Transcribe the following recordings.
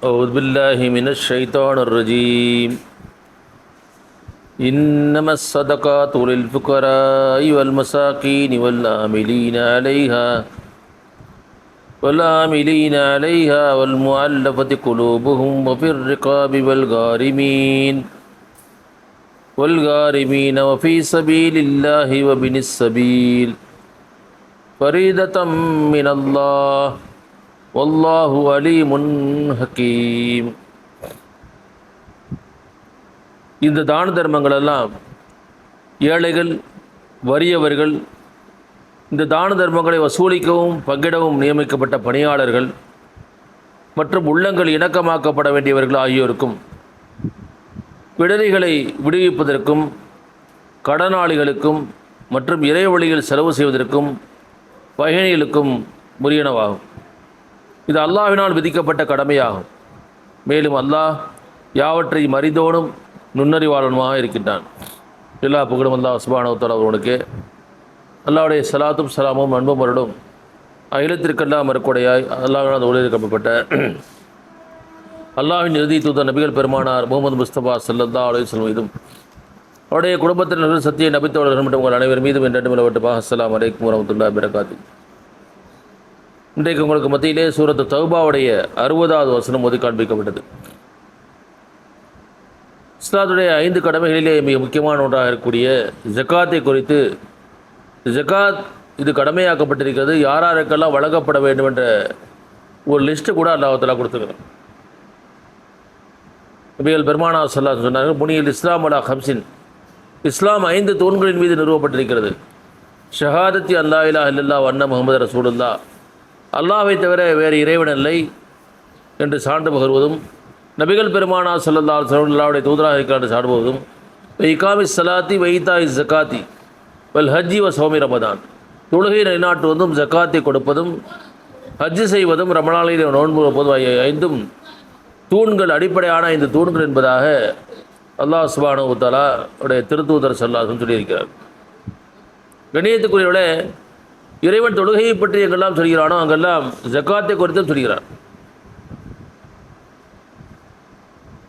أعوذ بالله من الشيطان الرجيم. إنما الصدقات للفقراء والمساكين والعاملين عليها والعاملين عليها والمؤلفة قلوبهم وفي الرقاب والغارمين والغارمين وفي سبيل الله وبن السبيل. فريدة من الله. والله عليم حكيم இந்த தான தர்மங்கள் எல்லாம் ஏழைகள் வறியவர்கள் இந்த தான தர்மங்களை வசூலிக்கவும் பங்கிடவும் நியமிக்கப்பட்ட பணியாளர்கள் மற்றும் உள்ளங்கள் இணக்கமாக்கப்பட வேண்டியவர்கள் ஆகியோருக்கும் விடுதிகளை விடுவிப்பதற்கும் கடனாளிகளுக்கும் மற்றும் இறை வழியில் செலவு செய்வதற்கும் பயணிகளுக்கும் உரியனவாகும் இது அல்லாஹ்வினால் விதிக்கப்பட்ட கடமையாகும். மேலும் அல்லாஹ் யாவற்றை மறிதோனும் நுண்ணறிவாளனுமாக இருக்கின்றான். எல்லா புகழும் அல்லாஹ் சுபானவத்தால் அவர்களுக்கு. அல்லாவுடைய சலாத்தும் சலாமும் அன்பும் வருடும். அகிலத்திற்கெல்லாம் மறுக்குடையாய் அல்லாஹினால் ஒளிர்க்கப்பட்ட அல்லாஹின் இறுதி தூத நபிகள் பெருமானார் முகமது முஸ்தபா சல்லல்லா அலுவலம் மீதும். அவருடைய குடும்பத்தினர் சத்திய நபித்தோழர்கள் மற்றும் உங்கள் அனைவர் மீதும் இரண்டு நிலவட்டுமாக. அஸ்லாம் வலைக்கும் வரமத்துல்லா பிரகாத்தி இன்றைக்கு உங்களுக்கு மத்தியிலே சூரத்து தௌபாவுடைய அறுபதாவது வசனம் ஒதுக்கி காண்பிக்கப்பட்டது. இஸ்லாத்துடைய ஐந்து கடமைகளிலே மிக முக்கியமான ஒன்றாக இருக்கக்கூடிய ஜக்காத்தை குறித்து ஜக்காத் இது கடமையாக்கப்பட்டிருக்கிறது. யார் யாருக்கெல்லாம் வழங்கப்பட வேண்டும் என்ற ஒரு லிஸ்ட்டு கூட அல்லாஹலா கொடுத்துருக்குறோம் நபிகள் பெருமானா சொல்லா சொன்னார்கள் முனியில் இஸ்லாம் அலா ஹம்சின் இஸ்லாம் ஐந்து தூண்களின் மீது நிறுவப்பட்டிருக்கிறது. ஷஹாதத்தி அல்லா இலா இல்லல்லா வண்ண முகமது ரசூலுல்லா அல்லாவை தவிர வேறு இறைவன் இல்லை என்று சான்று பகர்வதும் நபிகள் பெருமானா சல்லல்லா சல்லாவுடைய தூதராக இருக்கிறார் என்று சாடுவதும் இகாமி சலாத்தி வைத்தாய் ஜக்காத்தி வல் ஹஜ்ஜி வ சௌமி ரமதான். தொழுகை நிலைநாட்டுவதும் ஜக்காத்தை கொடுப்பதும் ஹஜ்ஜு செய்வதும் ரமணாலையில் நோன்பு வைப்பதும் ஐந்தும் தூண்கள் அடிப்படையான ஐந்து தூண்கள் என்பதாக அல்லாஹ் சுபானு உத்தாலா உடைய திருத்தூதர் சொல்லாசம் சொல்லியிருக்கிறார். கணியத்துக்குரியவளே இறைவன் தொழுகையை பற்றி எங்கெல்லாம் சொல்கிறானோ அங்கெல்லாம் ஜக்காத்தை குறித்தும் சொல்கிறான்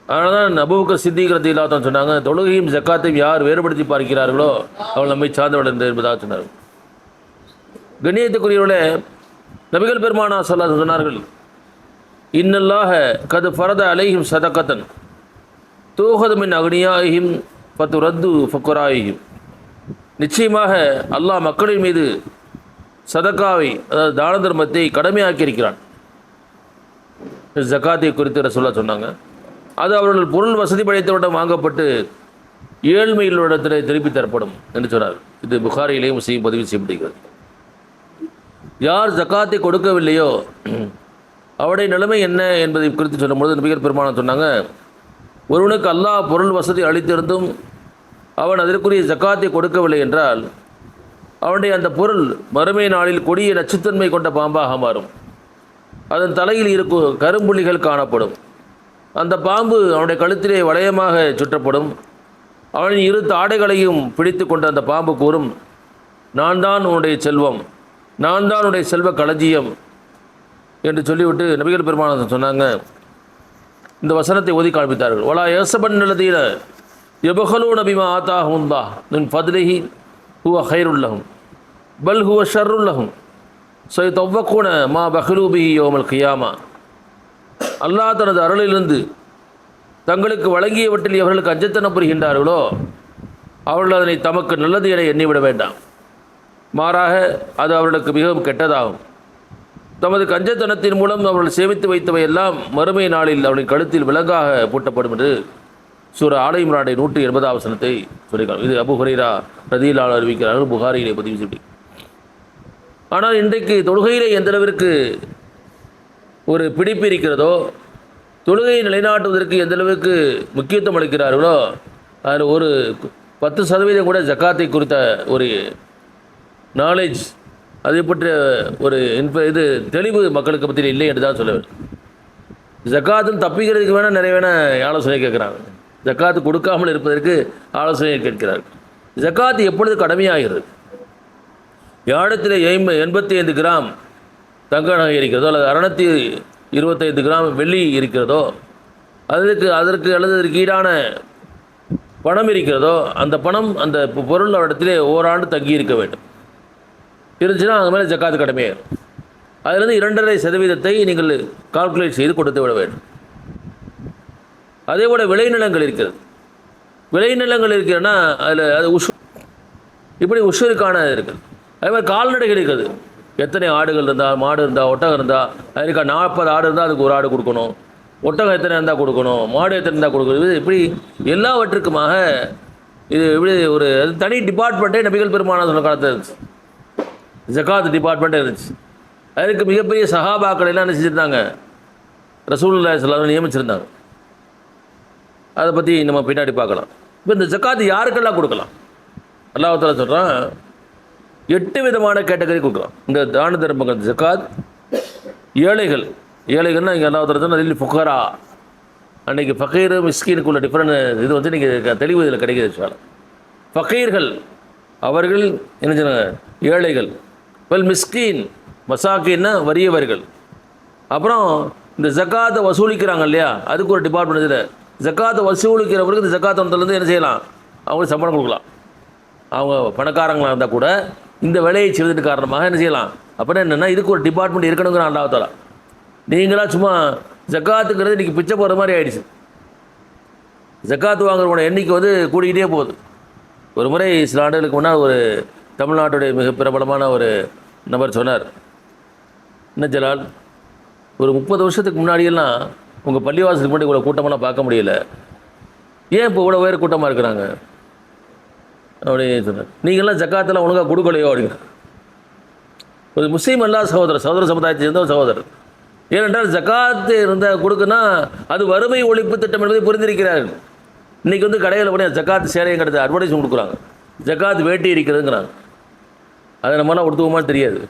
அதனால தான் நபுவுக்கு சித்திகிறது இல்லாதான் சொன்னாங்க தொழுகையும் ஜக்காத்தையும் யார் வேறுபடுத்தி பார்க்கிறார்களோ அவள் நம்மை சார்ந்தவள் என்பதாக சொன்னார் கண்ணியத்துக்குரியவர்களே நபிகள் பெருமானா சொல்லா சொன்னார்கள் இன்னல்லாக கது ஃபரத அலைஹிம் சதக்கத்தன் தூகதமின் அக்னியாயிம் பத்து ரத்து ஃபக்குராயும் நிச்சயமாக அல்லாஹ் மக்களின் மீது சதக்காவை அதாவது தான தர்மத்தை கடமையாக்கியிருக்கிறான். ஜக்காத்தை குறித்து சொல்ல சொன்னாங்க. அது அவர்கள் பொருள் வசதி படைத்தவரிடம் வாங்கப்பட்டு ஏழ்மையுள்ளடத்தில் திருப்பி தரப்படும் என்று சொன்னார் இது புகாரிலேயும் முஸ்லீம் பதிவு செய்யப்படுகிறது. யார் ஜக்காத்தை கொடுக்கவில்லையோ அவருடைய நிலைமை என்ன என்பதை குறித்து சொல்லும்பொழுது நபிகர் பெருமானம் சொன்னாங்க ஒருவனுக்கு அல்லாஹ் பொருள் வசதி அளித்திருந்தும் அவன் அதற்குரிய ஜக்காத்தை கொடுக்கவில்லை என்றால் அவனுடைய அந்த பொருள் மறுமை நாளில் கொடிய நச்சுத்தன்மை கொண்ட பாம்பாக மாறும். அதன் தலையில் இருக்கும் கரும்புள்ளிகள் காணப்படும். அந்த பாம்பு அவனுடைய கழுத்திலே வளையமாக சுற்றப்படும். அவனின் இரு தாடைகளையும் பிடித்து கொண்ட அந்த பாம்பு கூறும் நான் தான் உன்னுடைய செல்வம் நான் தான் உன்னுடைய செல்வ களஞ்சியம் என்று சொல்லிவிட்டு நபிகள் பெருமானந்தன் சொன்னாங்க. இந்த வசனத்தை ஒதுக்கி காண்பித்தார்கள். ஒலா யசபன் நிலதீர எபகலூ நபிமா ஆத்தா ஹுந்தா நின் பதிலகி ஹுவ ஹைருல்லகும் பல் ஹுவ ஷர்ருல்லகும் ஸோ தொவ்வக்கூன மா பஹ்லூபிஹி யோமல் கியாமா அல்லாஹ் தனது அருளிலிருந்து தங்களுக்கு வழங்கியவற்றில் எவர்களுக்கு அஞ்சத்தனம் புரிகின்றார்களோ அவர்கள் அதனை தமக்கு நல்லது என எண்ணிவிட வேண்டாம். மாறாக அது அவர்களுக்கு மிகவும் கெட்டதாகும். தமது கஞ்சத்தனத்தின் மூலம் அவர்கள் சேமித்து வைத்தவையெல்லாம் மறுமை நாளில் அவளின் கழுத்தில் விலங்காக பூட்டப்படும் என்று சூர ஆலை இம்ரானுடைய நூற்றி எண்பதாம் வசனத்தை சொல்லியிருக்காங்க. இது அபு ஹுரைரா பிரதியிலாளர் அறிவிக்கிறார்கள் புகாரியிலே பதிவு சொல்லி ஆனால் இன்றைக்கு தொழுகையிலே எந்த அளவிற்கு ஒரு பிடிப்பு இருக்கிறதோ தொழுகையை நிலைநாட்டுவதற்கு எந்த அளவுக்கு முக்கியத்துவம் அளிக்கிறார்களோ அதில் ஒரு பத்து சதவீதம் கூட ஜக்காத்தை குறித்த ஒரு நாலேஜ் அதை பற்றிய ஒரு இன்ப இது தெளிவு மக்களுக்கு பற்றியில் இல்லை என்று தான் சொல்லுவேன் ஜக்காத்தும் தப்பிக்கிறதுக்கு வேணால் நிறைய வேணால் ஆலோசனை கேட்குறாங்க. ஜக்காத்து கொடுக்காமல் இருப்பதற்கு ஆலோசனை கேட்கிறார்கள் ஜக்காத்து எப்பொழுது கடமையாகிறது? யாடத்தில் எண்ப எண்பத்தி ஐந்து கிராம் தங்க நகை இருக்கிறதோ அல்லது அறநூற்றி இருபத்தைந்து கிராம் வெள்ளி இருக்கிறதோ அதற்கு அதற்கு அல்லது அதற்கு ஈடான பணம் இருக்கிறதோ அந்த பணம் அந்த பொருள் இடத்திலே ஓராண்டு தங்கி இருக்க வேண்டும். இருந்துச்சுன்னா அது மேலே ஜக்காத்து கடமையாகும் அதிலிருந்து இரண்டரை சதவீதத்தை நீங்கள் கால்குலேட் செய்து கொடுத்து விட வேண்டும். அதே போல் விளைநிலங்கள் இருக்கிறது. விளைநிலங்கள் இருக்கிறதுனா அதில் அது உஷு இப்படி உஷருக்கான இருக்குது அதே மாதிரி கால்நடைகள் இருக்குது. எத்தனை ஆடுகள் இருந்தால் மாடு இருந்தால் ஒட்டகம் இருந்தால் அதுக்கு நாற்பது ஆடு இருந்தால் அதுக்கு ஒரு ஆடு கொடுக்கணும். ஒட்டகம் எத்தனை இருந்தால் கொடுக்கணும் மாடு எத்தனை இருந்தால் கொடுக்கணும் இது இப்படி எல்லாவற்றுக்குமாக இது இப்படி ஒரு அது தனி டிபார்ட்மெண்ட்டே நபிகள் பெருமானா சொன்ன காலத்தில் இருந்துச்சு. ஜக்காத் டிபார்ட்மெண்ட்டே இருந்துச்சு. அதுக்கு மிகப்பெரிய சஹாபாக்கள் எல்லாம் என்ன செஞ்சுருந்தாங்க ரசூலுல்லாஹி நியமிச்சிருந்தாங்க. அதை பற்றி நம்ம பின்னாடி பார்க்கலாம். இப்போ இந்த ஜக்காத்து யாருக்கெல்லாம் கொடுக்கலாம்? அல்லாஹ் சொல்கிறான் எட்டு விதமான கேட்டகரி கொடுக்கலாம். இந்த தான தர்மங்கள் ஜக்காத் ஏழைகள். ஏழைகள்னால் இங்கே அல்லாஹ் சொன்னால் சொன்னா அன்றைக்கி அன்னைக்கு ஃபக்கீர் மிஸ்கீனுக்குள்ள டிஃப்ரெண்ட் இது வந்து நீங்கள் தெளிவு இதில் கிடைக்குது சார் ஃபக்கீர்கள் அவர்கள் என்ன சொன்னாங்க ஏழைகள். வெல் மிஸ்கீன் மசாக்கின்னா வறியவர்கள். அப்புறம் இந்த ஜக்காத்தை வசூலிக்கிறாங்க இல்லையா? அதுக்கு ஒரு டிபார்ட்மெண்ட் இதில் ஜக்காத்தை வசூலிக்கிறவருக்கு இந்த ஜக்காத்தனத்துலேருந்து என்ன செய்யலாம்? அவங்களுக்கு சம்பளம் கொடுக்கலாம். அவங்க பணக்காரங்களாக இருந்தால் கூட இந்த வேலையை செய்வதற்கு காரணமாக என்ன செய்யலாம்? அப்படின்னா என்னென்னா இதுக்கு ஒரு டிபார்ட்மெண்ட் இருக்கணுங்கிற அல்லாஹாலா நீங்களாக சும்மா ஜக்காத்துங்கிறது இன்றைக்கி பிச்சை போகிற மாதிரி ஆயிடுச்சு. ஜக்காத்து வாங்குறவங்களோட எண்ணிக்கை வந்து கூடிக்கிட்டே போகுது. ஒரு முறை சில ஆண்டுகளுக்கு முன்னால் ஒரு தமிழ்நாட்டுடைய மிக பிரபலமான ஒரு நபர் சொன்னார். என்ன ஜலால் ஒரு முப்பது வருஷத்துக்கு முன்னாடியெல்லாம் உங்கள் பள்ளிவாசலுக்கு முன்னாடி இவ்வளோ கூட்டமெல்லாம் பார்க்க முடியல. ஏன் இப்போ இவ்வளோ உயர் கூட்டமாக இருக்கிறாங்க? அப்படின்னு சொன்னார். நீங்கள்லாம் ஜக்காத்தில் ஒழுங்காக கொடுக்கலையோ அப்படிங்க ஒரு முஸ்லீம் அல்லா சகோதரர் சகோதர சமுதாயத்தை சேர்ந்த ஒரு சகோதரர். ஏனென்றால் ஜக்காத்து இருந்தால் கொடுக்குன்னா அது வறுமை ஒழிப்பு திட்டம் என்பதை புரிந்திருக்கிறார்கள் இன்றைக்கி வந்து கடையில் போய் ஜக்காத்து சேலைங்கிறது அட்வர்டைஸ்மெண்ட் கொடுக்குறாங்க. ஜக்காத்து வேட்டி இருக்கிறதுங்கிறாங்க. அதை நம்மளாம் கொடுத்துவோமான்னு தெரியாது.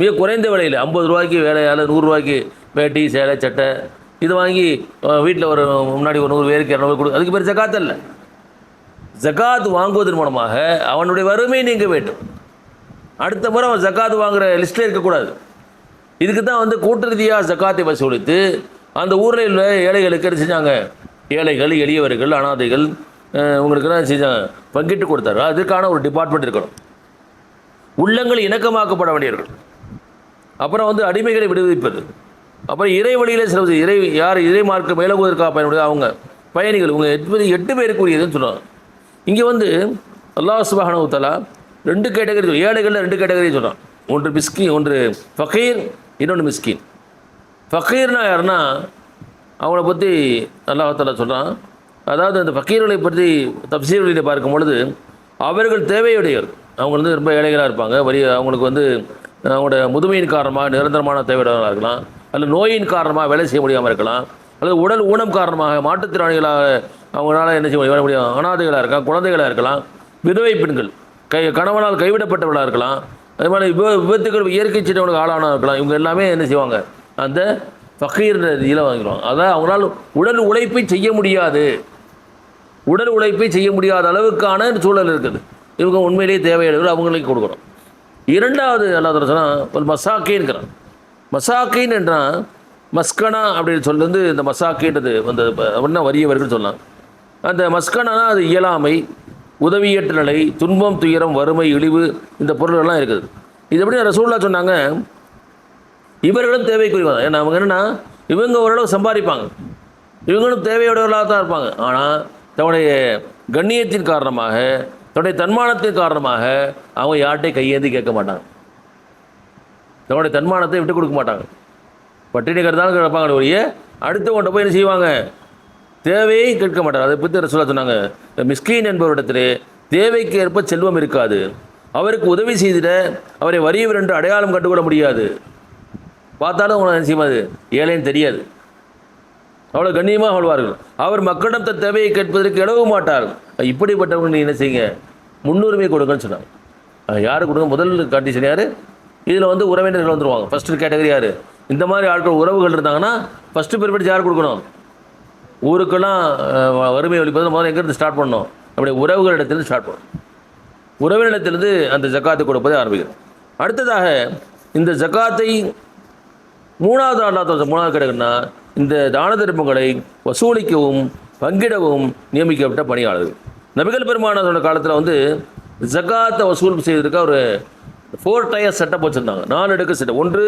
மிக குறைந்த விலையில் ஐம்பது ரூபாய்க்கு வேலையால் நூறுரூவாய்க்கு வேட்டி சேலை சட்டை இது வாங்கி வீட்டில் ஒரு முன்னாடி ஒரு நூறு பேருக்கு இரநூறு கொடு அதுக்கு பேர் ஜக்காத் இல்லை ஜக்காத் வாங்குவதன் மூலமாக அவனுடைய வறுமை நீங்க வேண்டும். அடுத்த முறை அவன் ஜக்காத் வாங்குகிற லிஸ்ட்டில் இருக்கக்கூடாது. இதுக்கு தான் வந்து கூட்டு ரீதியாக ஜக்காத்தை வசூலித்து அந்த ஊரில் உள்ள ஏழைகளுக்கு என்ன செஞ்சாங்க? ஏழைகள் எளியவர்கள் அனாதைகள் அஹ், உங்களுக்கெல்லாம் செஞ்சாங்க பங்கிட்டு கொடுத்தாரு அதுக்கான ஒரு டிபார்ட்மெண்ட் இருக்கணும். உள்ளங்கள் இணக்கமாக்கப்பட வேண்டியவர்கள் அப்புறம் வந்து அடிமைகளை விடுவிப்பது. அப்புறம் இறை வழியிலே செல்வது இறை யார் இறை மார்க்க மேலகுவதற்காக பயன்படுது? அவங்க பயணிகள் இவங்க எட்டு எட்டு பேருக்குரியதுன்னு சொல்கிறான் இங்கே வந்து அல்லாஹ் சுபஹான உத்தலா ரெண்டு கேட்டகரி ஏழைகளில் ரெண்டு கேட்டகரி சொல்கிறான் ஒன்று மிஸ்கின் ஒன்று ஃபக்கீர் இன்னொன்று மிஸ்கின். ஃபக்கீர்னா யாருன்னா அவங்கள பற்றி அல்லாஹ் சொல்கிறான் அதாவது அந்த ஃபக்கீர்களை பற்றி தப்சீர்களில் பார்க்கும் பொழுது அவர்கள் தேவையுடையவர். அவங்க வந்து ரொம்ப ஏழைகளாக இருப்பாங்க. வரி அவங்களுக்கு வந்து அவங்களோட முதுமையின் காரணமாக நிரந்தரமான தேவையுடையவர்களாக இருக்கலாம். அல்லது நோயின் காரணமாக வேலை செய்ய முடியாமல் இருக்கலாம். அல்லது உடல் ஊனம் காரணமாக மாற்றுத்திறனாளிகளாக அவங்களால என்ன செய்ய முடியும்? முடியும். அனாதைகளாக இருக்கலாம் குழந்தைகளாக இருக்கலாம் விதவை பெண்கள் கை கணவனால் கைவிடப்பட்டவர்களாக இருக்கலாம். அதே மாதிரி விப விபத்துக்கள் இயற்கை சீட்டவனுக்கு ஆளானா இருக்கலாம். இவங்க எல்லாமே என்ன செய்வாங்க? அந்த ஃபக்கீர் இதில் வாங்கிடுவாங்க. அதான் அவங்களால் உடல் உழைப்பை செய்ய முடியாது. உடல் உழைப்பை செய்ய முடியாத அளவுக்கான சூழல் இருக்குது. இவங்க உண்மையிலேயே தேவையானவர்கள் அவங்களுக்கு கொடுக்குறோம் இரண்டாவது அல்லாத சொன்னால் ஒரு மசாக்கேங்கிறான் மசாக்கின் என்றால் மஸ்கனா அப்படின்னு சொல்லி வந்து இந்த மசாக்கின்றது வந்து அப்படின்னா வறியவர்கள் சொல்லலாம் அந்த மஸ்கனானா அது இயலாமை உதவியற்ற நிலை துன்பம் துயரம் வறுமை இழிவு இந்த பொருளெல்லாம் இருக்குது. இது எப்படி ரசூல்லா சொன்னாங்க இவர்களும் தேவைக்குரியவங்க. ஏன்னா அவங்க என்னென்னா இவங்க ஓரளவு சம்பாதிப்பாங்க. இவங்களும் தேவையுடையவர்களாக தான் இருப்பாங்க. ஆனால் தன்னுடைய கண்ணியத்தின் காரணமாக தன்னுடைய தன்மானத்தின் காரணமாக அவங்க யார்கிட்டையும் கையேந்தி கேட்க மாட்டாங்க. தன்னுடைய தன்மானத்தை விட்டு கொடுக்க மாட்டாங்க. பட்டினி கருத்தாலும் கிடப்பாங்க ஒழிய அடுத்து கொண்ட போய் என்ன செய்வாங்க? தேவையை கேட்க மாட்டார். அதை பற்றி சொல்ல சொன்னாங்க. மிஸ்கீன் என்பவரிடத்திலே தேவைக்கு ஏற்ப செல்வம் இருக்காது. அவருக்கு உதவி செய்திட அவரை வறியவர் என்று அடையாளம் கண்டுகொள்ள முடியாது. பார்த்தாலும் அவங்களை என்ன செய்யாது ஏழைன்னு தெரியாது. அவ்வளோ கண்ணியமாக வாழ்வார்கள். அவர் மக்களிடம் தன் தேவையை கேட்பதற்கு இழவு மாட்டார். இப்படிப்பட்டவங்க நீ என்ன செய்யுங்க? முன்னுரிமை கொடுங்கன்னு சொன்னாங்க. யார் கொடுங்க? முதல் கண்டிஷன் யார்? இதில் வந்து உறவினர்கள் வந்துருவாங்க. ஃபஸ்ட்டு கேட்டகரி யார்? இந்த மாதிரி ஆட்கள் உறவுகள் இருந்தாங்கன்னா ஃபஸ்ட்டு ப்ரிஃபரன்ஸ் யார் கொடுக்கணும்? ஊருக்கெல்லாம் வறுமை ஒழிப்பது முதல்ல எங்கேருந்து ஸ்டார்ட் பண்ணணும்? நம்முடைய உறவுகளிடத்திலிருந்து ஸ்டார்ட் பண்ணணும். உறவினத்திலிருந்து அந்த ஜக்காத்தை கொடுப்பதை ஆரம்பிக்கிறோம் அடுத்ததாக இந்த ஜக்காத்தை மூணாவது ஆண்டாவது மூணாவது கிடைக்குன்னா இந்த தான திருப்பங்களை வசூலிக்கவும் பங்கிடவும் நியமிக்கப்பட்ட பணியாளர்கள். நபிகள் பெருமானதோட காலத்தில் வந்து ஜகாத்தை வசூல் செய்வதற்கு ஒரு ஃபோர் டயர் செட்டப் வச்சுருந்தாங்க. நாலு எடுக்க செட்டப் ஒன்று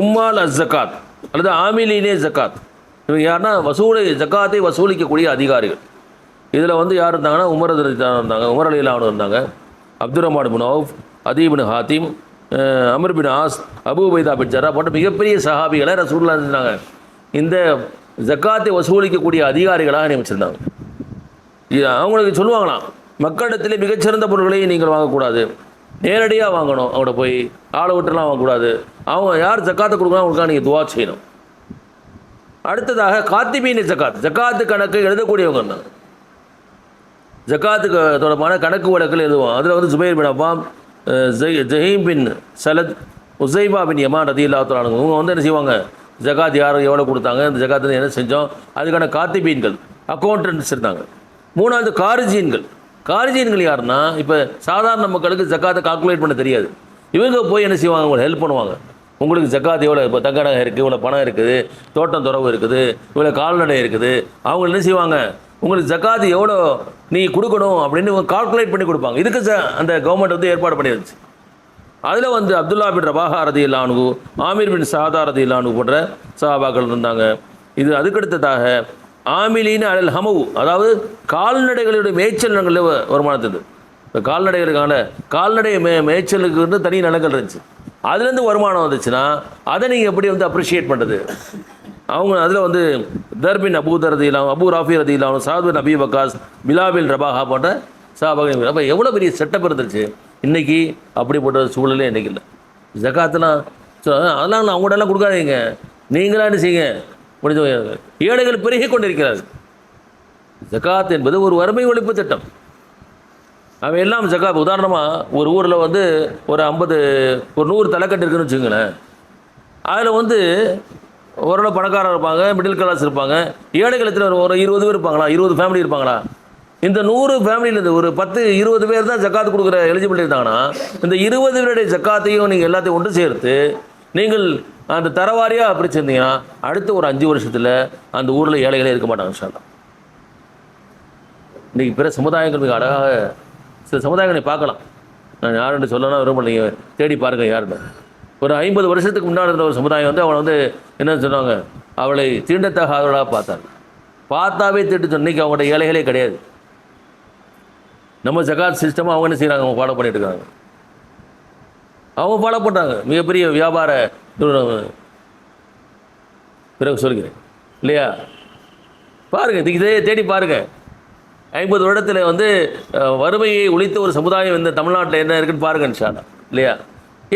உம்மால் அஸ் ஜக்காத் அல்லது ஆமிலினே ஜக்காத் இவங்க யாருன்னா வசூலை ஜக்காத்தை வசூலிக்கக்கூடிய அதிகாரிகள். இதில் வந்து யார் இருந்தாங்கன்னா உமர் இருந்தாங்க. உமர் அலிலானு இருந்தாங்க. Abdul Rahman bin Awf அதீபின் Hatim Amr bin As Abu Ubaida bin Jarrah போன்ற மிகப்பெரிய சஹாபிகளை ரசூல்லா இருந்தாங்க இந்த ஜக்காத்தை வசூலிக்கக்கூடிய அதிகாரிகளாக நியமிச்சிருந்தாங்க. இது அவங்களுக்கு சொல்லுவாங்களாம் மக்களிடத்திலே மிகச்சிறந்த பொருட்களை நீங்கள் வாங்கக்கூடாது. நேரடியாக வாங்கணும். அவங்கள போய் ஆளை விட்டுலாம் வாங்கக்கூடாது. அவங்க யார் ஜக்காத்தை கொடுக்கணும் அவங்களுக்காக நீங்கள் துவா செய்யணும். அடுத்ததாக காத்திபீனி ஜக்காத் ஜக்காத்து கணக்கு எழுதக்கூடியவங்க இருந்தாங்க ஜக்காத்துக்கு தொடர்பான கணக்கு வழக்கில் எழுதுவோம் அதில் வந்து ஜுபைர் பின் அப்பாம் ஜெய்- ஜஹீம் பின் சலத் உசைபா பின் யமான் ரதி இல்லாத்தானுங்க இவங்க வந்து என்ன செய்வாங்க? ஜகாத் யார் எவ்வளோ கொடுத்தாங்க இந்த ஜகாத்தில் என்ன செஞ்சோம்? அதுக்கான காத்திபீன்கள் அக்கௌண்டன்ஸ் இருந்தாங்க. மூணாவது காரிஜீன்கள். காரிஜியன்கள் யாருன்னா இப்போ சாதாரண மக்களுக்கு ஜக்காத்தை கால்குலேட் பண்ண தெரியாது. இவங்க போய் என்ன செய்வாங்க? உங்களை ஹெல்ப் பண்ணுவாங்க. உங்களுக்கு ஜக்காத் எவ்வளோ இப்போ தங்க நகை இருக்குது இவ்வளோ பணம் இருக்குது தோட்டம் துறவு இருக்குது இவ்வளோ கால்நடை இருக்குது. அவங்க என்ன செய்வாங்க? உங்களுக்கு ஜக்காத் எவ்வளோ நீ கொடுக்கணும் அப்படின்னு கால்குலேட் பண்ணி கொடுப்பாங்க. இதுக்கு ச- அந்த கவர்மெண்ட் வந்து ஏற்பாடு பண்ணிருந்துச்சு அதில் வந்து அப்துல்லா பின் ரபாஹா ரதி இல்லானு ஆமீர் பின் சாதா ரதி இல்லானு போன்ற சஹாபாக்கள் இருந்தாங்க. இது அதுக்கடுத்ததாக ஆமிலின் அடல் ஹமவு அதாவது கால்நடைகளுடைய மேய்ச்சல் நிலங்களில் வருமானத்துக்கு இப்போ கால்நடைகளுக்கான கால்நடை மே மேய்ச்சலுக்கு வந்து தனி நிலங்கள் இருந்துச்சு. அதுலேருந்து வருமானம் வந்துச்சுன்னா அதை நீங்கள் எப்படி வந்து அப்ரிஷியேட் பண்ணுறது அவங்க அதில் வந்து தர்பின் அபூதர் ரதி இல்லாமல் அபு ராஃபி ரதி இல்லாமல் சாதுபின் அபி வக்காஸ் பிலாபின் ரபாஹா போன்ற சாபாக அப்போ எவ்வளோ பெரிய செட்டப் இருந்துச்சு? இன்றைக்கி அப்படிப்பட்ட சூழலே இன்றைக்கி இல்லை. ஜக்காத்தெல்லாம் so, அதெல்லாம் நான் அவங்கள்டெல்லாம் கொடுக்காதீங்க. நீங்களா என்ன செய்யுங்க. முடிஞ்ச ஏழைகள் பெருகி கொண்டிருக்கிறார்கள். ஜக்காத் என்பது ஒரு வறுமை ஒழிப்பு திட்டம். அவன் எல்லாம் ஜக்காத். உதாரணமாக ஒரு ஊரில் வந்து ஒரு ஐம்பது ஒரு நூறு தலைக்கட்டு இருக்குன்னு வச்சுக்கோங்களேன். அதில் வந்து ஓரளவு பணக்காரர் இருப்பாங்க மிடில் கிளாஸ் இருப்பாங்க. ஏழைகள் எத்தனை ஒரு இருபது பேர் இருப்பாங்களா? இருபது ஃபேமிலி இருப்பாங்களா? இந்த நூறு ஃபேமிலியிலேருந்து ஒரு பத்து இருபது பேர் தான் ஜக்காத்து கொடுக்குற எலிஜிபிலிட்டி இருந்தாங்கன்னா இந்த இருபது பேருடைய ஜக்காத்தையும் நீங்கள் எல்லாத்தையும் ஒன்று சேர்த்து நீங்கள் அந்த தரவாரியாக பிரிச்சிருந்தீங்கன்னா அடுத்த ஒரு அஞ்சு வருஷத்தில் அந்த ஊரில் ஏழைகளே இருக்க மாட்டாங்க சார் இன்றைக்கி இன்னைக்கு பிற சமுதாயங்கள் மிக அழகாக சில சமுதாயங்களை பார்க்கலாம். நான் யாருன்னு சொல்லணும் விரும்ப நீங்கள் தேடி பாருங்கள் யாருன்னு. ஒரு ஐம்பது வருஷத்துக்கு முன்னாடி இருந்த ஒரு சமுதாயம் வந்து அவளை வந்து என்ன சொன்னாங்க அவளை தீண்டத்தகாதவளாக பார்த்தாங்க பார்த்தாவே திட்டு இன்றைக்கி அவங்களோட ஏழைகளே கிடையாது. நம்ம ஜகாத் சிஸ்டம் அவங்க என்ன செய்கிறாங்க அவங்க ஃபாலோ பண்ணிட்டு இருக்காங்க. அவங்க ஃபாலோ பண்ணுறாங்க மிகப்பெரிய வியாபார பிறகு சொல்கிறேன். இல்லையா? பாருங்கள் இதே தேடி பாருங்கள் ஐம்பது வருடத்தில் வந்து வறுமையை ஒழித்த ஒரு சமுதாயம் இந்த தமிழ்நாட்டில் என்ன இருக்குன்னு பாருங்கள் இன்ஷால்லா இல்லையா?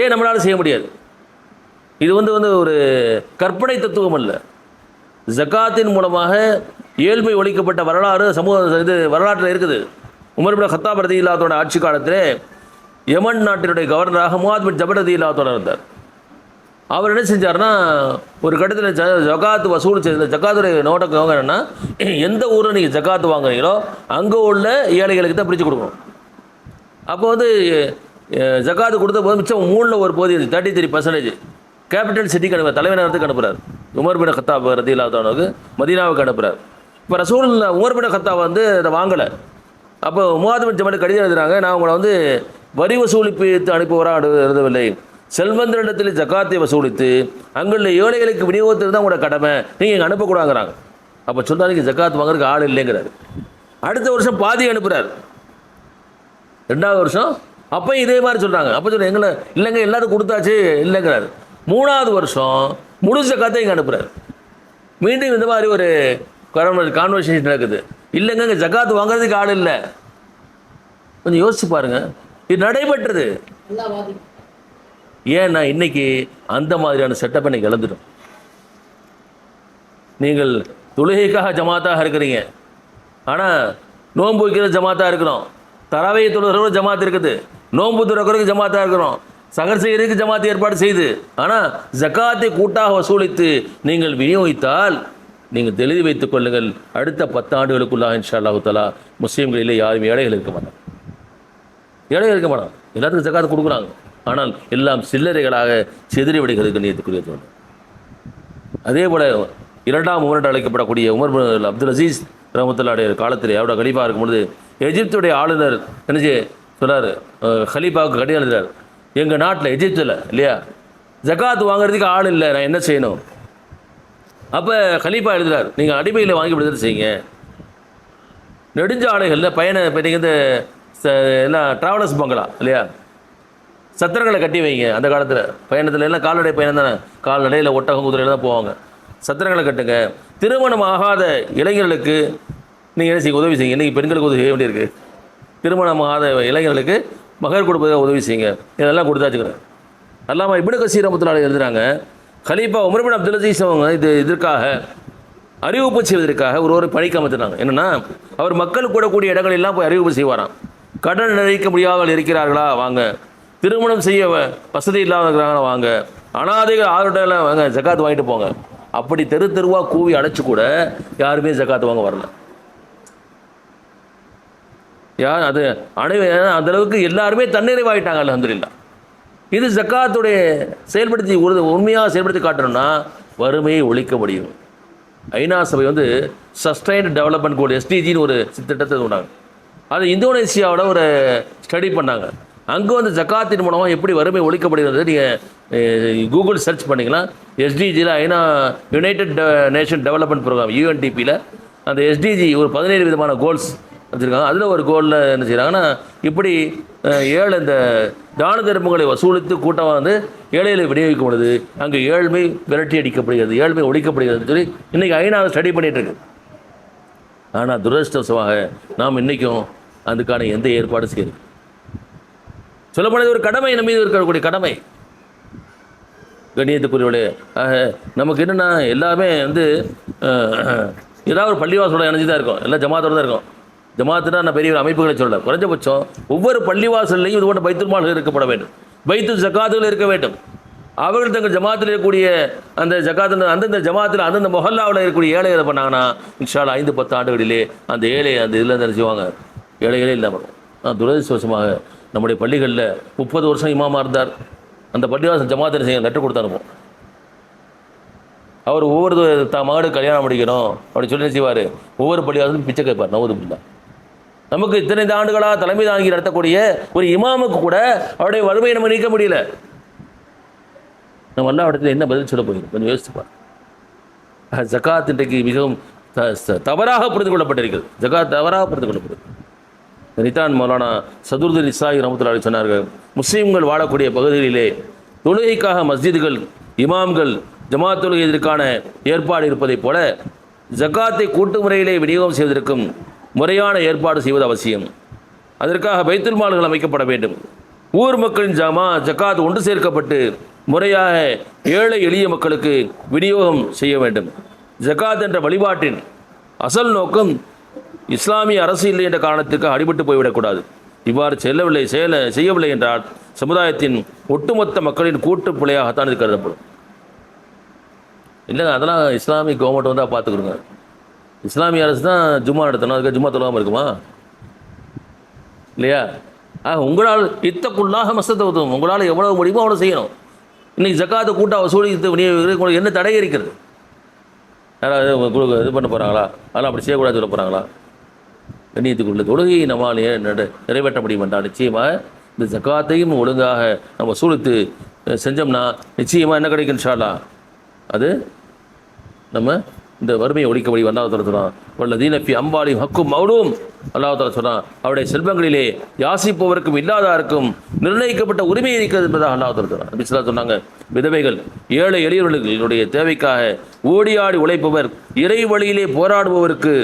ஏன் நம்மளால செய்ய முடியாது? இது வந்து வந்து ஒரு கற்பனை தத்துவம் அல்ல. ஜக்காத்தின் மூலமாக ஏழ்மை ஒழிக்கப்பட்ட வரலாறு சமூக இது வரலாற்றில் இருக்குது. உமர்பின் ஹத்தாப் இல்லாதோட இல்லாத்தோட ஆட்சி காலத்தில் யமன் நாட்டினுடைய கவர்னராக முகாத் பின் ஜபரதீலா தொடர்ந்தார் இருந்தார். அவர் என்ன செஞ்சார்னா ஒரு கட்டத்தில் ஜ ஜக்காத்து வசூல் செய்த ஜக்காத்துடைய நோட்டக்கம் என்னென்னா எந்த ஊரில் நீங்கள் ஜக்காத்து வாங்குறீங்களோ அங்கே உள்ள ஏழைகளுக்கு தான் பிரித்து கொடுக்கணும். அப்போ வந்து அஹ், ஜக்காத்து கொடுத்த போது மிச்சம் மூணில் ஒரு பகுதி தேர்ட்டி த்ரீ பர்சன்டேஜ் கேபிட்டல் சிட்டிக்கு அனுப்புற தலைநகரத்துக்கு அனுப்புறாரு. உமர் பின் கத்தாப் ரதி இல்லாதவனுக்கு மதீனாவுக்கு அனுப்புறாரு. இப்போ ரசூல் உமர் பின் கத்தா வந்து அதை வாங்கலை. அப்போ முவாது பின் ஜமல் கடிதம் எழுதுறாங்க நான் உங்களை வந்து வரி வசூலிப்பு அனுப்புவராக எழுதவில்லை செல்வந்தரிடத்தில் ஜக்காத்தை வசூலித்து அங்குள்ள ஏழைகளுக்கு விநியோகத்தில் தான் உங்களோட கடமை நீங்கள் இங்கே அனுப்பக்கூடாங்கிறாங்க அப்போ சொன்னாங்க ஜக்காத் வாங்குறதுக்கு ஆள் இல்லைங்கிறாரு. அடுத்த வருஷம் பாதி அனுப்புகிறார் ரெண்டாவது வருஷம் அப்போ இதே மாதிரி சொல்கிறாங்க அப்போ சொல்ல எங்களை இல்லைங்க எல்லாரும் கொடுத்தாச்சு இல்லைங்கிறாரு. மூணாவது வருஷம் முழு ஜக்காத்தை இங்கே அனுப்புகிறார் மீண்டும் இந்த மாதிரி ஒரு கான்வர்சேஷன் நடக்குது. இல்லைங்க இங்கே ஜக்காத்து வாங்குறதுக்கு ஆள் இல்லை. கொஞ்சம் யோசிச்சு பாருங்கள் இது நடைபெற்றது. ஏன்னா இன்னைக்கு அந்த மாதிரியான செட்டப்பை நீங்கள் இழந்துடும் நீங்கள் தொழுகைக்காக ஜமாத்தாக இருக்கிறீங்க. ஆனால் நோன்பு வைக்கிற ஜமாத்தாக இருக்கிறோம். தரவையை தொழுகிறவங்க ஜமாத் இருக்குது. நோன்பு துறக்கிறதுக்கு ஜமாத்தாக இருக்கிறோம். சகர் செய்கிறதுக்கு ஜமாத் ஏற்பாடு செய்து. ஆனால் ஜக்காத்தை கூட்டாக வசூலித்து நீங்கள் விநியோகித்தால் நீங்கள் தெளிவு வைத்துக் கொள்ளுங்கள். அடுத்த பத்தாண்டுகளுக்குள்ளாக இன்ஷா அல்லாஹு தலா முஸ்லீம்களிலே யாரும் ஏழைகள் இருக்க மாட்டாங்க. இடம் இருக்க மாட்டான். எல்லாத்துக்கும் ஜக்காத்து கொடுக்குறாங்க. ஆனால் எல்லாம் சில்லறைகளாக செதிரி விடுகிறது கண்ணியத்துக்குரிய தோணும் அதே போல் இரண்டாம் உமர் அழைக்கப்படக்கூடிய உமர் அப்துல் அசீஸ் ரஹமத்துல்லாடைய காலத்தில் அவரோட கலீஃபா இருக்கும்பொழுது எஜிப்துடைய ஆளுநர் என்ன சொன்னார்? ஹலீஃபாவுக்கு கடிதம் எழுதினார் எங்கள் நாட்டில் எஜிப்தில் இல்லையா? ஜகாத் வாங்குறதுக்கு ஆள் இல்லை. நான் என்ன செய்யணும்? அப்போ ஹலீஃபா எழுதுறார். நீங்கள் அடிமையில் வாங்கி விடுதலை செய்யுங்க. நெடுஞ்சாலைகளில் பயண இப்போ நீங்கள் இந்த என்ன எல்லாம் ட்ராவலர்ஸ் பங்களா இல்லையா? சத்திரங்களை கட்டி வைங்க அந்த காலத்தில். பயணத்தில் எல்லாம் கால்நடை பயணம் தானே? கால்நடையில் ஒட்டகம் குதிரையில் தான் போவாங்க. சத்திரங்களை கட்டுங்க. திருமணம் ஆகாத இளைஞர்களுக்கு நீங்கள் என்ன செய்ய உதவி செய்யுங்க. இன்றைக்கி பெண்களுக்கு உதவி செய்ய வேண்டியிருக்கு. திருமணம் ஆகாத இளைஞர்களுக்கு மகர் கொடுப்பதாக உதவி செய்யுங்க. இதெல்லாம் கொடுத்தாச்சுக்கிறேன் அல்லாமல் இப்னு கசீர் ரமத்துலாலை எழுதுறாங்க கலீஃபா உமர்பின் அப்துல் அசீஸ் அவங்க இது இதற்காக அறிவிப்பு செய்வதற்காக ஒரு ஒரு பணிக்கு அமர்த்தினாங்க. என்னென்னா அவர் மக்கள் கூடக்கூடிய இடங்களெல்லாம் போய் அறிவிப்பு செய்வாராம். கடன் நிறைக்க முடியாமல் இருக்கிறார்களா? வாங்க. திருமணம் செய்ய வ- வசதி இல்லாமல் இருக்கிறாங்களா வாங்க. அனாதைகள் ஆறுடையில வாங்க ஜக்காத் வாங்கிட்டு போங்க. அப்படி தெரு தெருவாக கூவி அடைச்சு கூட யாருமே ஜக்காத் வாங்க வரல. யார் அது? அணை அந்த அளவுக்கு எல்லாருமே தன்னிறைவாயிட்டாங்க அலமதுல்லா இது ஜக்காத்துடைய செயல்படுத்தி ஒரு உண்மையாக செயல்படுத்தி காட்டணும்னா வறுமையை ஒழிக்க முடியும். ஐநா சபை வந்து சஸ்டைன்டு டெவலப்மெண்ட் கோல் எஸ்டிஜின்னு ஒரு திட்டத்தை கொண்டாங்க. அது இந்தோனேசியாவில் ஒரு ஸ்டடி பண்ணாங்க. அங்கே வந்து ஜக்காத்தின் மூலமாக எப்படி வறுமை ஒழிக்கப்படுகிறது நீங்கள் கூகுள் சர்ச் பண்ணிங்கன்னா எஸ்டிஜியில் ஐநா யுனைடெட் நேஷன் டெவலப்மெண்ட் ப்ரோக்ராம் யூஎன்டிபியில் அந்த எஸ்டிஜி ஒரு பதினேழு விதமான கோல்ஸ் வச்சுருக்காங்க. அதில் ஒரு கோலில் என்ன செய்கிறாங்கன்னா இப்படி ஏழு ஏழை இந்த தான தர்மங்களை வசூலித்து கூட்டம் வந்து ஏழைகளை விநியோகிக்கும் பொழுது அங்கே ஏழ்மை விரட்டி அடிக்கப்படுகிறது ஏழ்மை ஒழிக்கப்படுகிறது சொல்லி இன்றைக்கி ஐநாவில் ஸ்டடி பண்ணிகிட்ருக்கு ஆனால் துரதிருஷ்டவசமாக நாம் இன்றைக்கும் அதுக்கான எந்த ஏற்பாடும் செய்யறது சொல்லப்போனது ஒரு கடமை நம்ம மீது இருக்கக்கூடிய கடமை. கண்ணியத்துக்குரியவளே ஆக நமக்கு என்னென்னா எல்லாமே வந்து ஏதாவது ஒரு பள்ளிவாசலோட இணைஞ்சு தான் இருக்கும். எல்லாம் ஜமாத்தோடு தான் இருக்கும். ஜமாத்துனா நான் பெரிய அமைப்புகளை சொல்லல. குறைஞ்சபட்சம் ஒவ்வொரு பள்ளிவாசல்லையும் இது போன்ற பைத்துல்மால்கள் இருக்கப்பட வேண்டும். பைத்து ஜக்காத்துகள் இருக்க வேண்டும். அவர்கள் தங்கள் ஜமாத்தில் இருக்கக்கூடிய அந்த ஜக்காத்தில் அந்தந்த ஜமாத்தில் அந்தந்த மொஹல்லாவில் இருக்கக்கூடிய ஏழைகளை பண்ணாங்கன்னா இன்ஷால்லா ஐந்து பத்து ஆண்டுகளிலே அந்த ஏழை அந்த இதில் இருந்து செய்வாங்க? ஏழைகளே இல்லாமல் இருக்கும். துரதிருஷ்டவசமாக நம்முடைய பள்ளிகளில் முப்பது வருஷம் இமாமா இருந்தார். அந்த பள்ளிவாசல் ஜமாத்தில் செய்ய லெட்டர் கொடுத்து அனுப்பும். அவர் ஒவ்வொரு தான் மகடு கல்யாணம் முடிக்கணும் அப்படின்னு சொல்லி செய்வார்? ஒவ்வொரு பள்ளிவாசலும் பிச்சை கேட்பார். நவதுபில்லா நமக்கு இத்தனை ஆண்டுகளாக தலைமை தாங்கி நடத்தக்கூடிய ஒரு இமாமுக்கு கூட அவருடைய வறுமையை நம்ம நீக்க முடியல. நம்ம எல்லா இடத்துல என்ன பதில் சொல்ல போகிறோம்? கொஞ்சம் யோசிச்சுப்பார் ஜக்காத் இன்றைக்கு மிகவும் தவறாக புரிந்து கொள்ளப்பட்டிருக்கிறது. ஜகாத் தவறாக புரிந்து கொள்ளப்படுது நிதான் மௌலானா சதுர்துல் இஸ்லாஹி ரமத்துல்லாஹி சொன்னார்கள் முஸ்லீம்கள் வாழக்கூடிய பகுதிகளிலே தொழுகைக்காக மஸ்ஜிதுகள் இமாம்கள் ஜமாத் தொழுகைதற்கான ஏற்பாடு இருப்பதைப் போல ஜக்காத்தை கூட்டு முறையிலே விநியோகம் செய்வதற்கும் முறையான ஏற்பாடு செய்வது அவசியம். அதற்காக பைத்துல் மால்கள் அமைக்கப்பட வேண்டும். ஊர் மக்களின் ஜமா ஜக்காத் ஒன்று சேர்க்கப்பட்டு முறையாக ஏழை எளிய மக்களுக்கு விநியோகம் செய்ய வேண்டும். ஜக்காத் என்ற வழிபாட்டின் அசல் நோக்கம் இஸ்லாமிய அரசு இல்லை என்ற காரணத்துக்கு அடிபட்டு போய்விடக்கூடாது. இவ்வாறு செல்லவில்லை செயல செய்யவில்லை என்றால் சமுதாயத்தின் ஒட்டுமொத்த மக்களின் கூட்டு பிள்ளையாகத்தான் இது கருதப்படும். இல்லைங்க அதெல்லாம் இஸ்லாமிக் கவர்மெண்ட் வந்தால் பார்த்துக்கிடுங்க இஸ்லாமிய அரசு தான் ஜும்மா நடத்தணும் அதுக்கு ஜும்மா தொழாமல் இருக்குமா? இல்லையா? ஆக உங்களால் இத்தக்குள்ளாக மசத்தை உதவும் உங்களால் எவ்வளவு முடியுமோ அவ்வளோ செய்யணும். இன்னைக்கு ஜக்காத்தை கூட்டாக வசூலித்து உங்களுக்கு என்ன தடை இருக்கிறது யாராவது இது பண்ண போகிறாங்களா அதெல்லாம் அப்படி செய்யக்கூடாது சொல்ல போகிறாங்களா கண்ணியத்துக்குள்ள தொழுகையை நம்மால் நிறைவேற்ற முடியும் என்றால் நிச்சயமாக இந்த ஜக்காத்தையும் ஒழுங்காக நம்ம சூழ்த்து செஞ்சோம்னா நிச்சயமாக என்ன கிடைக்கும் ஷாலா அது நம்ம இந்த வறுமையை ஒழிக்க முடியும். அல்லாஹ் சொல்கிறான் வல்ல தீனப்பி அம்பாலி ஹக்கும் மௌடும் அல்லாஹ் தாலா சொல்கிறான் அவருடைய செல்வங்களிலே யாசிப்பவருக்கும் இல்லாதாருக்கும் நிர்ணயிக்கப்பட்ட உரிமை இருக்கிறது என்பதாக அல்லாஹ் சொல்கிறான் நபிஸ்லா சொன்னாங்க விதவைகள் ஏழை எளியவர்களுடைய தேவைக்காக ஓடியாடி உழைப்பவர் இறை வழியிலே போராடுபவருக்கு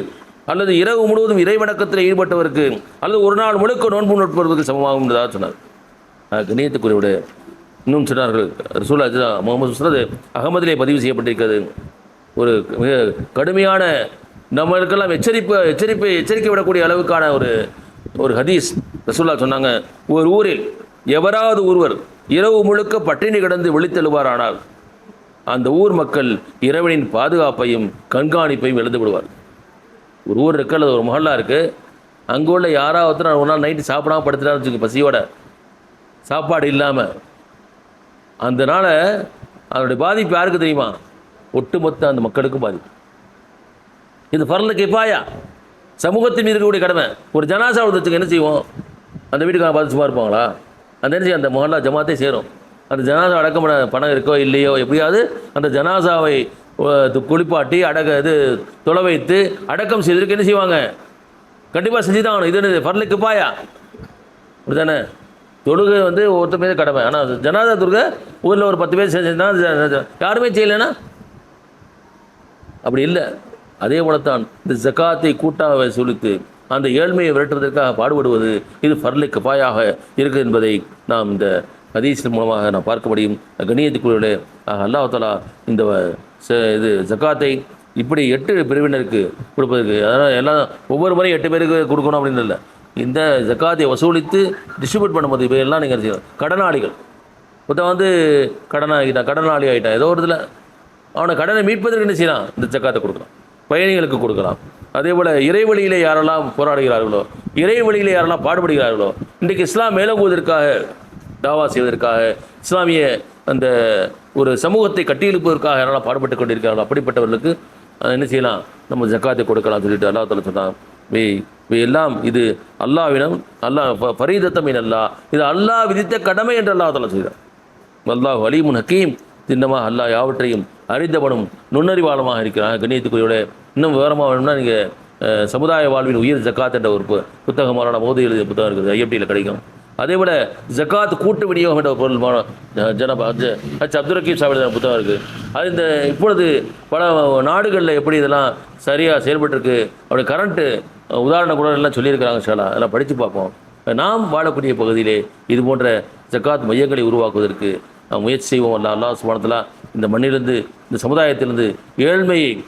அல்லது இரவு முழுவதும் இறை வணக்கத்தில் ஈடுபட்டவருக்கு அல்லது ஒரு நாள் முழுக்க நோன்பு நோட்பவர்களுக்கு சமமாகும் என்றதாக சொன்னார். ஆஹ் கண்ணியத்துக்குரியவுடைய இன்னும் சொன்னார்கள். ரசூலா முகமது சொன்னது அகமதிலே பதிவு செய்யப்பட்டிருக்கிறது. ஒரு மிக கடுமையான நம்மளுக்கெல்லாம் எச்சரிப்பு எச்சரிப்பை எச்சரிக்கை விடக்கூடிய அளவுக்கான ஒரு ஒரு ஹதீஸ் ரசூல்லா சொன்னாங்க. ஒரு ஊரில் எவராவது ஒருவர் இரவு முழுக்க பட்டினி கிடந்து விழித்தெழுவாரானால் அந்த ஊர் மக்கள் இறைவனின் பாதுகாப்பையும் கண்காணிப்பையும் இழந்து விடுவார் ஒரு ஊர் இருக்குது அல்லது ஒரு மொஹல்லா இருக்குது அங்கே உள்ள யாராவது ஒருத்தர் ஒரு நாள் நைட்டு சாப்பிடாம படுத்துட்டான்னு வச்சுக்கோங்க பசியோட. சாப்பாடு இல்லாமல் அந்த நாளை அதனுடைய பாதிப்பு யாருக்கு தெரியுமா? ஒட்டுமொத்த அந்த மக்களுக்கும் பாதிப்பு. இது பரல கிப்பாயா சமூகத்தின் மீது இருக்கக்கூடிய கடமை. ஒரு ஜனாசா வச்சுக்க என்ன செய்வோம்? அந்த வீட்டுக்காரங்க பார்த்து சும்மா இருப்பாங்களா? அந்த என்ன செய்யும்? அந்த மொஹல்லா ஜமாத்தே சேரும். அந்த ஜனாசா அடக்கம் பண்ண பணம் இருக்கோ இல்லையோ எப்படியாவது அந்த ஜனாசாவை குளிப்பாட்டி அடக இது தொலை வைத்து அடக்கம் செய்திருக்கு என்ன செய்வாங்க? கண்டிப்பாக செஞ்சு தான் ஆகணும் இது என்னது? பாயா அப்படி அப்படிதானே தொழுகை வந்து ஒருத்தர் மீது கடமை. ஆனால் ஜனாதா துர்கை ஊரில் ஒரு பத்து பேர் செஞ்சா யாருமே செய்யலைன்னா? அப்படி இல்லை. அதே போலத்தான் இந்த ஜக்காத்தை கூட்டாக வசூலித்து அந்த ஏழ்மையை விரட்டுவதற்காக பாடுபடுவது இது ஃபர்லி கபாயாக இருக்குது என்பதை நாம் இந்த ஹதீஸ் மூலமாக நாம் பார்க்க முடியும். கணியத்துக்குள்ளே அல்லாஹ் இந்த இது ஜக்காத்தை இப்படி எட்டு பிரிவினருக்கு கொடுப்பதற்கு அதனால் எல்லாம் ஒவ்வொரு முறையும் எட்டு பேருக்கு கொடுக்கணும் அப்படின்னு இல்லை. இந்த ஜக்காத்தை வசூலித்து டிஸ்ட்ரிபியூட் பண்ணும்போது இப்போ எல்லாம் நீங்கள் செய்யலாம் கடனாளிகள். ஒருத்தன் வந்து கடன் ஆகிட்டான் கடனாளி ஆகிட்டான் ஏதோ ஒரு இதில் அவனை கடனை மீட்பதற்கு என்ன செய்யலாம்? இந்த ஜக்காத்தை கொடுக்கலாம். பயணிகளுக்கு கொடுக்கலாம். அதே போல் இறைவழியில் யாரெல்லாம் போராடுகிறார்களோ இறைவழியில் யாரெல்லாம் பாடுபடுகிறார்களோ இன்றைக்கு இஸ்லாம் மேலோங்குவதற்காக தாவா செய்வதற்காக இஸ்லாமிய அந்த ஒரு சமூகத்தை கட்டியெழுப்பதற்காக யாரெல்லாம் பாடுபட்டு கொண்டிருக்கிறார்கள் அப்படிப்பட்டவர்களுக்கு என்ன செய்யலாம்? நம்ம ஜக்காத்தை கொடுக்கலாம் சொல்லிட்டு அல்லாஹ் தலை சொன்னான். வே இவை எல்லாம் இது அல்லாவிடம் அல்லாஹ் ஃப- அல்லா அல்லாஹ். இது அல்லாஹ் விதித்த கடமை என்று அல்லாஹ் தலை செய்கிறான் அல்லாஹ் வலிமுன் ஹக்கீம். திண்ணமாக அல்லாஹ் யாவற்றையும் அறிந்தவனும் நுண்ணறிவாளமாக இருக்கிறான். கண்ணியத்துக்குரியோட இன்னும் விவரமாக வேணும்னா நீங்கள் சமுதாய வாழ்வின் உயிர் ஜக்காத் என்ற ஒரு பு- புத்தகமான மோதி எழுதிய புத்தகம் இருக்குது ஐஎஃப்டியில் கிடைக்கும். அதே போல் ஜக்காத் கூட்டு விநியோகம் என்ற பொருள் ஜனபா ஹச் அப்துல் ரக்கீம் சாஹிப் புத்தகம் இருக்குது அது இந்த இப்பொழுது பல நாடுகளில் எப்படி இதெல்லாம் சரியாக செயல்பட்டுருக்கு அப்படி கரண்ட்டு உதாரண கூட எல்லாம் சொல்லியிருக்கிறாங்க ஷாலா அதெல்லாம் படித்து பார்ப்போம். நாம் வாழக்கூடிய பகுதியிலே இது போன்ற ஜக்காத் மையங்களை உருவாக்குவதற்கு நாம் முயற்சி செய்வோம். அல்ல அல்லா சுபானத்தில் இந்த மண்ணிலிருந்து இந்த சமுதாயத்திலிருந்து ஏழ்மையை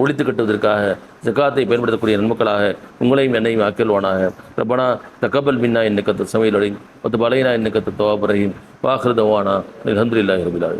ஒழித்து கட்டுவதற்காக ஜக்காத்தை பயன்படுத்தக்கூடிய நன்மக்களாக உங்களையும் என்னையும் ஆக்கில்வானாக ரப்பனா தகபல் மின்னா என்ன கத்து சமையலையும் மற்ற பலையினா என்ன இன்னக்கத்து தவாபுரையும். பாகிருதவானா அலமதுல்லாஹி ரபிலாக